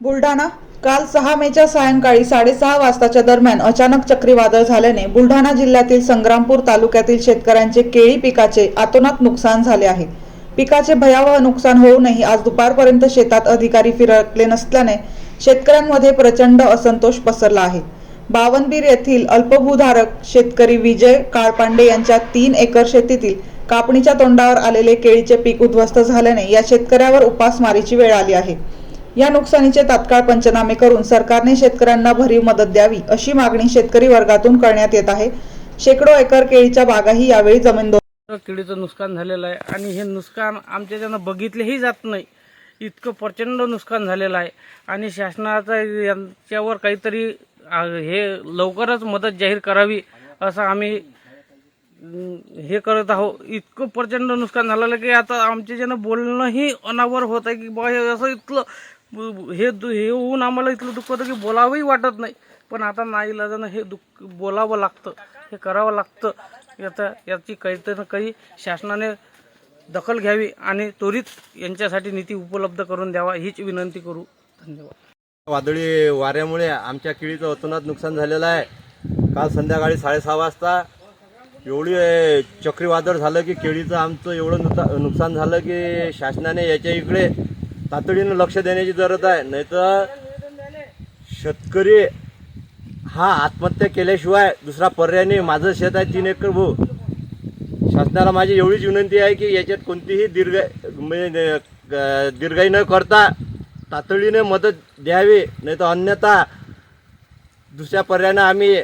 बुलढाणा. काल सहा मेच्या सायंकाळी साडेसहा वाजताच्या दरम्यान अचानक चक्रीवादळ झाल्याने बुलढाणा जिल्ह्यातील संग्रामपूर तालुक्यातील शेतकऱ्यांचे केळी पिकाचे आतोनात नुकसान झाले आहे. पिकाचे भयावह नुकसान होऊनही आज दुपारपर्यंत शेतात अधिकारी फिरकले नसल्याने शेतकऱ्यांमध्ये प्रचंड असंतोष पसरला आहे. बावनबीर येथील अल्पभूधारक शेतकरी विजय काळपांडे यांच्या तीन एकर शेतीतील कापणीच्या तोंडावर आलेले केळीचे पीक उद्ध्वस्त झाल्याने या शेतकऱ्यावर उपासमारीची वेळ आली आहे. या नुकसानीचे तात्काळ पंचनामे करून सरकारने शेतकऱ्यांना भरीव मदत द्यावी अशी मागणी शेतकरी वर्गातून करण्यात येत आहे. शेकडो एकर केळीच्या बागाही यावेळी जमीन किडीचं नुकसान झालेलं आहे आणि हे नुकसान आमच्या आमच्याच्यानं बघितलेही जात नाही इतकं प्रचंड नुकसान झालेलं आहे. आणि शासनाचा यांच्यावर काहीतरी हे लवकरच मदत जाहीर करावी असं आम्ही हे करत आहोत. इतकं प्रचंड नुकसान झालेलं की आता आमच्याच्यानं बोलणंही अनावर होत आहे की बा हे असं इतकं हे दु- हे होऊन आम्हाला इथलं दुःख होतं की बोलावंही वाटत नाही. पण आता नाईलाजानं हे दुःख बोलावं लागतं. हे करावं लागतं. याचा याची काहीतरी ना काही शासनाने दखल घ्यावी आणि त्वरित यांच्यासाठी निधी उपलब्ध करून द्यावा हीच विनंती करू. धन्यवाद. वादळी वाऱ्यामुळे आमच्या केळीचं अतोनात नुकसान झालेलं आहे. काल संध्याकाळी साडेसहा वाजता एवढी चक्रीवादळ झालं की केळीचं आमचं एवढं नुकसान झालं की शासनाने याच्या इकडे तातडीनं लक्ष देण्याची जरूरत आहे. नाहीतर शेतकरी हा आत्महत्या केल्याशिवाय दुसरा पर्याय नाही. माझं शेत आहे तीन एकर भाऊ शासनाला माझी एवढीच विनंती आहे की याच्यात कोणतीही दीर्घ म्हणजे दीर्घाई न करता तातडीने मदत द्यावी. नाही तर अन्यथा दुसऱ्या पर्यायानं आम्ही